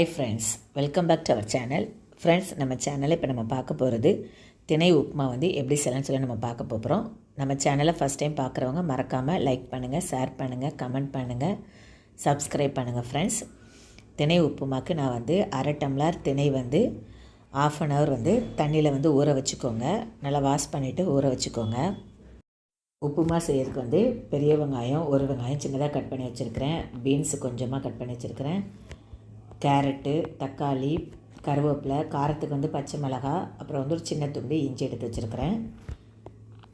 Hi friends welcome back to our channel friends நம்ம சேனலில் இப்போ நம்ம பார்க்க போகிறது திணை உப்புமா வந்து எப்படி செய்யலாம்னு சொல்லி நம்ம பார்க்க போகிறோம் நம்ம சேனலை ஃபஸ்ட் டைம் பார்க்குறவங்க மறக்காமல் லைக் பண்ணுங்கள் ஷேர் பண்ணுங்கள் கமெண்ட் பண்ணுங்கள் சப்ஸ்கிரைப் பண்ணுங்கள் ஃப்ரெண்ட்ஸ் திணை உப்புமாக்கு நான் வந்து அரை டம்ளர் திணை வந்து ஆஃப் அன் ஹவர் வந்து தண்ணியில் வந்து ஊற வச்சுக்கோங்க. நல்லா வாஷ் பண்ணிவிட்டு ஊற வச்சுக்கோங்க. உப்புமா செய்யறதுக்கு வந்து பெரிய வெங்காயம் ஒரு வெங்காயம் சின்னதாக கட் பண்ணி வச்சுருக்கிறேன். பீன்ஸு கொஞ்சமாக கட் பண்ணி வச்சுருக்கிறேன். கேரட்டு தக்காளி கருவேப்பிலை காரத்துக்கு வந்து பச்சை மிளகாய் அப்புறம் வந்து ஒரு சின்ன துண்டு இஞ்சி எடுத்து வச்சுருக்கிறேன்.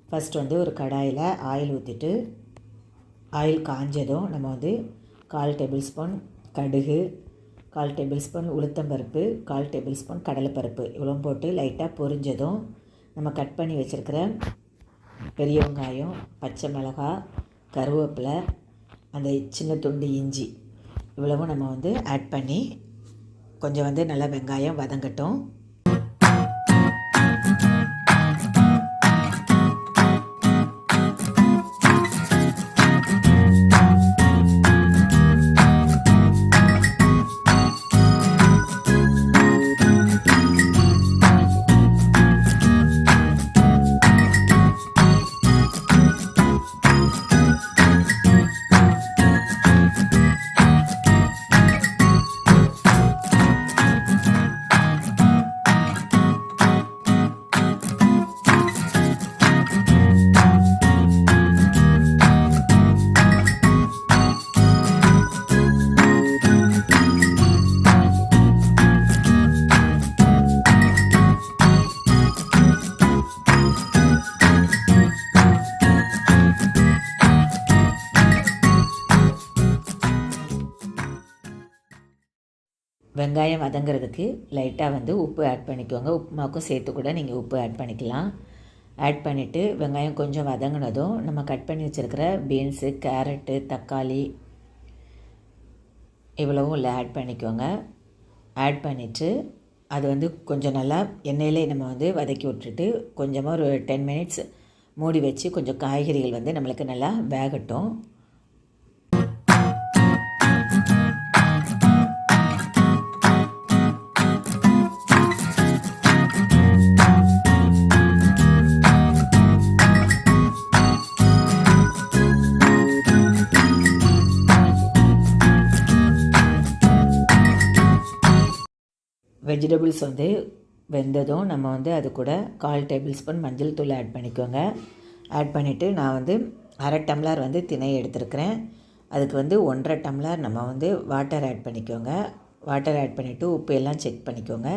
ஃபஸ்ட் வந்து ஒரு கடாயில் ஆயில் ஊற்றிட்டு ஆயில் காஞ்சதும் நம்ம வந்து கால் டேபிள் ஸ்பூன் கடுகு கால் டேபிள் ஸ்பூன் உளுத்தம்பருப்பு கால் டேபிள் ஸ்பூன் கடலைப்பருப்பு. இவ்வளோ போட்டு லைட்டாக பொரிஞ்சதும் நம்ம கட் பண்ணி வச்சுருக்கிற பெரிய வெங்காயம் பச்சை மிளகாய் கருவேப்பிலை அந்த சின்ன துண்டு இஞ்சி இவ்வளவும் நம்ம வந்து ஆட் பண்ணி கொஞ்சம் வந்து நல்லா வெங்காயம் வதங்கட்டும். வெங்காயம் வதங்குறதுக்கு லைட்டாக வந்து உப்பு ஆட் பண்ணிக்கோங்க. உப்புமாவுக்கும் சேர்த்து கூட நீங்கள் உப்பு ஆட் பண்ணிக்கலாம். ஆட் பண்ணிவிட்டு வெங்காயம் கொஞ்சம் வதங்கினதும் நம்ம கட் பண்ணி வச்சுருக்கிற பீன்ஸு கேரட்டு தக்காளி இவ்வளவும் இல்லை ஆட் பண்ணிக்கோங்க. ஆட் பண்ணிவிட்டு அது வந்து கொஞ்சம் நல்லா எண்ணெயிலே நம்ம வந்து வதக்கி விட்டுட்டு கொஞ்சமாக ஒரு டென் மினிட்ஸ் மூடி வச்சு கொஞ்சம் காய்கறிகள் வந்து நம்மளுக்கு நல்லா வேகட்டும். வெஜிடபிள்ஸ் வந்து வெந்ததும் நம்ம வந்து அது கூட கால் டேபிள் ஸ்பூன் மஞ்சள் தூள் ஆட் பண்ணிக்கோங்க. ஆட் பண்ணிவிட்டு நான் வந்து அரை டம்ளர் வந்து திணை எடுத்துருக்கிறேன். அதுக்கு வந்து ஒன்றரை டம்ளர் நம்ம வந்து வாட்டர் ஆட் பண்ணிக்கோங்க. வாட்டர் ஆட் பண்ணிவிட்டு உப்பு எல்லாம் செக் பண்ணிக்கோங்க.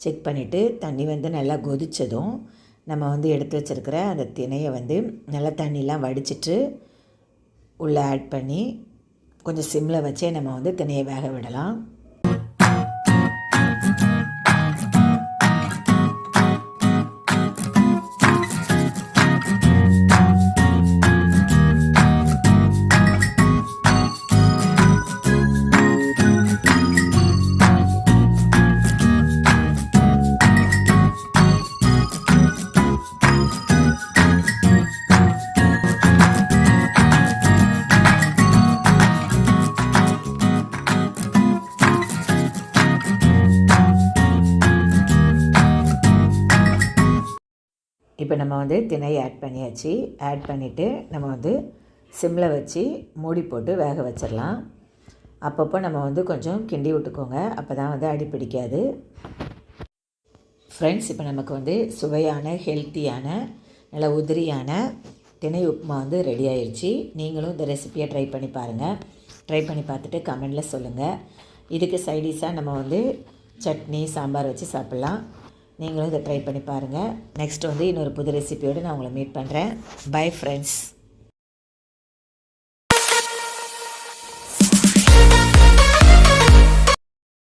செக் பண்ணிவிட்டு தண்ணி வந்து நல்லா கொதித்ததும் நம்ம வந்து எடுத்து வச்சுருக்கிற அந்த திணையை வந்து நல்லா தண்ணிலாம் வடிச்சிட்டு உள்ளே ஆட் பண்ணி கொஞ்சம் சிம்மில் வச்சே நம்ம வந்து திணையை வேக விடலாம். இப்போ நம்ம வந்து திணையை ஆட் பண்ணியாச்சு. ஆட் பண்ணிவிட்டு நம்ம வந்து சிம்மில் வச்சு மூடி போட்டு வேக வச்சிடலாம். அப்பப்போ நம்ம வந்து கொஞ்சம் கிண்டி விட்டுக்கோங்க. அப்போ தான் வந்து அடி பிடிக்காது. ஃப்ரெண்ட்ஸ் இப்போ நமக்கு வந்து சுவையான ஹெல்த்தியான நல்ல உதிரியான திணை உப்புமா வந்து ரெடி ஆயிடுச்சு நீங்களும் இந்த ரெசிப்பியை ட்ரை பண்ணி பாருங்கள் ட்ரை பண்ணி பார்த்துட்டு கமெண்டில் சொல்லுங்கள் இதுக்கு சைடிஷாக நம்ம வந்து சட்னி சாம்பார் வச்சு சாப்பிட்லாம். நீங்களும் இதை ட்ரை பண்ணி பாருங்கள் நெக்ஸ்ட் வந்து இன்னொரு புது ரெசிபியோடு நான் உங்களை மீட் பண்ணுறேன் பை ஃப்ரெண்ட்ஸ்